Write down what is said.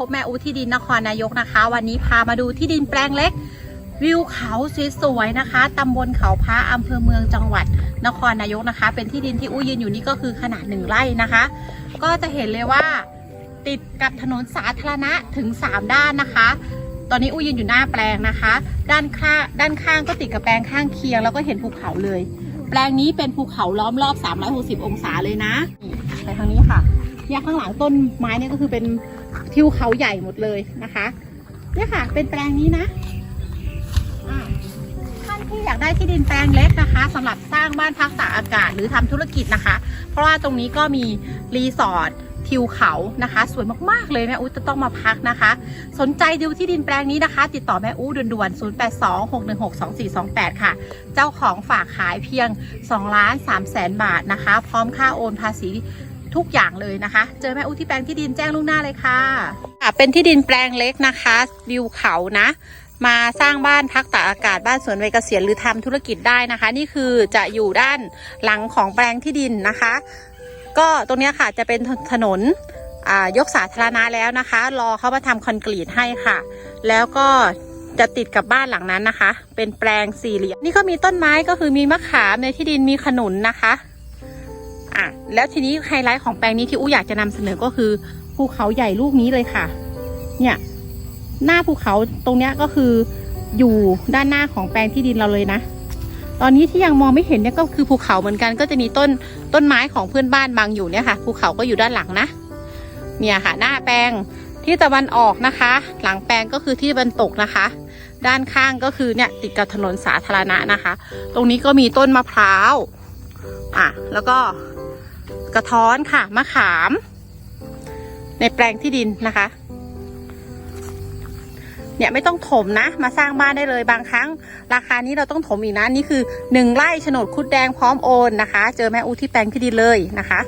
อูที่ดินนครนายกนะคะ วันนี้พามาดูที่ดินแปลงเล็ก วิวเขาสวยๆนะคะตำบลเขาพระอำเภอเมืองจังหวัดนครนายกนะคะ เป็นที่ดินที่อู้ยืนอยู่นี่ก็คือขนาดหนึ่งไร่นะคะ ก็จะเห็นเลยว่าติดกับถนนสาธารณะถึง 3 ด้านนะคะ ตอนนี้อู้ยืนอยู่หน้าแปลงนะคะ ด้านข้างด้านข้างก็ติดกับแปลงข้างเคียงแล้วก็เห็นภูเขาเลย แปลงนี้เป็นภูเขาล้อมรอบ 360 องศาเลยนะนี่ไปทางนี้ค่ะเนี่ยข้างหลังต้นไม้เนี่ยก็คือเป็น ทิวเขาใหญ่หมดเลยนะคะเนี่ยค่ะ เป็นแปลงนี้นะท่านที่อยากได้ที่ดินแปลงเล็กนะคะสำหรับสร้างบ้านพักตากอากาศหรือทำธุรกิจนะคะ เพราะว่าตรงนี้ก็มีรีสอร์ททิวเขานะคะ สวยมากๆเลยแม่อู้จะต้องมาพักนะคะ สนใจดูที่ดินแปลงนี้นะคะ ติดต่อแม่อู้ด่วนๆ 0826162428 ค่ะ เจ้าของฝากขายเพียง2ล้าน3แสนบาทนะคะ พร้อมค่าโอนภาษี ทุกอย่างเลยนะคะ เจอแม่อู้ที่แปลงที่ดินแจ้งล่วงหน้าเลยค่ะค่ะเป็นที่ดินแปลงเล็กนะคะวิวเขานะ มาสร้างบ้านพักตากอากาศบ้านสวนวัยเกษียณหรือทำธุรกิจได้นะคะ นี่คือจะอยู่ด้านหลังของแปลงที่ดินนะคะ ก็ตรงนี้ค่ะจะเป็นถนนยกสาธารณะแล้วนะคะ รอเขามาทำคอนกรีตให้ค่ะ แล้วก็จะติดกับบ้านหลังนั้นนะคะ เป็นแปลงสี่เหลี่ยม นี่ก็มีต้นไม้ก็คือมีมะขามในที่ดินมีขนุนนะคะ อะแล้วทีนี้ไฮไลท์ของแปลงนี้ที่อู้อยากจะนำเสนอก็คือภูเขาใหญ่ลูกนี้เลยค่ะ เนี่ย หน้าภูเขาตรงเนี้ยก็คืออยู่ด้านหน้าของแปลงที่ดินเราเลยนะ ตอนนี้ที่ยังมองไม่เห็นเนี่ยก็คือภูเขาเหมือนกันก็จะมีต้นต้นไม้ของเพื่อนบ้านบางอยู่เนี่ยค่ะ ภูเขาก็อยู่ด้านหลังนะ เนี่ยค่ะ หน้าแปลงที่ตะวันออกนะคะ หลังแปลงก็คือที่ตะวันตกนะคะ ด้านข้างก็คือเนี่ยติดกับถนนสาธารณะนะคะ ตรงนี้ก็มีต้นมะพร้าวอะแล้วก็ กระท้อนค่ะมะขาม ในแปลงที่ดินนะคะ เนี่ยไม่ต้องถมนะ มาสร้างบ้านได้เลยบางครั้ง ราคานี้เราต้องถมอีกนะนี่คือหนึ่งไร่โฉนดคุดแดงพร้อมโอนนะคะ เจอแม่อูที่แปลงที่ดินเลยนะคะ